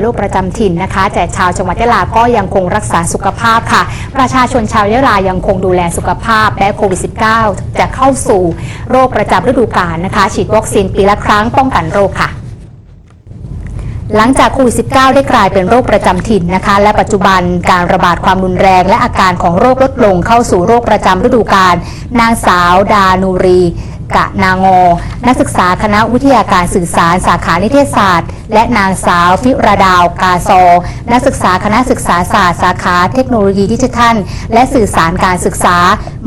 โรคประจำถิ่นนะคะแต่ชาวจังหวัดยะลาก็ยังคงรักษาสุขภาพค่ะ ประชาชนชาวยะลายังคงดูแลสุขภาพและโควิด -19 จะเข้าสู่โรคประจำฤดูกาลนะคะ ฉีดวัคซีนปีละครั้งป้องกันโรคค่ะหลังจากโควิด -19 ได้กลายเป็นโรคประจำถิ่นนะคะ และปัจจุบันการระบาดความรุนแรงและอาการของโรคลดลงเข้าสู่โรคประจำฤดูกาลนางสาวดานูรี กะนางอนักศึกษาคณะวิทยาการสื่อสารสาขานิเทศศาสตร์ และนางสาวฟิราดาวกาซอนักศึกษาคณะศึกษาศาสตร์สาขาเทคโนโลยีดิจิทัล และสื่อสารการศึกษา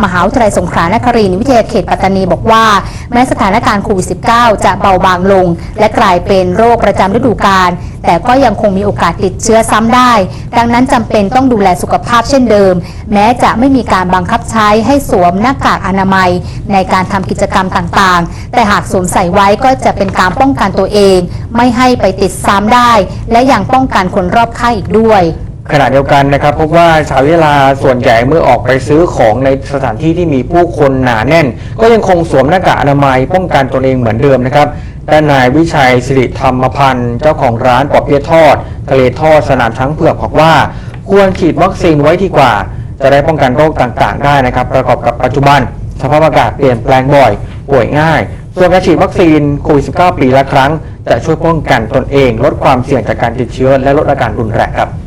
มหาวิทยาลัยสงขลานครินทร์วิทยาเขตปัตตานีบอกว่า แม้สถานการณ์โควิด -19 จะเบาบางลง และกลายเป็นโรคประจำฤดูกาลแต่ก็ยังคงมีโอกาสติดเชื้อซ้ำได้ ดังนั้นจำเป็นต้องดูแลสุขภาพเช่นเดิม แม้จะไม่มีการบังคับใช้ให้สวมหน้ากากอนามัย ในการทำกิจกรรมต่างๆ แต่หากสวมใส่ไว้ก็จะเป็นการป้องกันตัวเอง ไม่ให้ไปติดซ้ำได้ และยังป้องกันคนรอบข้างอีกด้วย ขณะเดียวกันนะครับพบว่าชาวยะลาส่วนใหญ่เมื่อออกไปซื้อของในสถานที่ที่มีผู้คนหนาแน่น ก็ยังคงสวมหน้ากากอนามัยป้องกันตนเองเหมือนเดิมนะครับด้านนายวิชัยสิริธรรมพันธ์เจ้าของร้านปอเปี๊ยะทอดทะเลทอดสนามช้างเผือกบอกว่า ควรฉีดวัคซีนไว้ดีกว่า จะได้ป้องกันโรคต่างๆ ได้นะครับ ประกอบกับปัจจุบัน สภาพอากาศเปลี่ยนแปลงบ่อย ป่วยง่ายส่วนการฉีดวัคซีนโควิด -19 ปีละครั้ง จะช่วยป้องกันตนเอง ลดความเสี่ยงจากการติดเชื้อและลดอาการรุนแรงครับ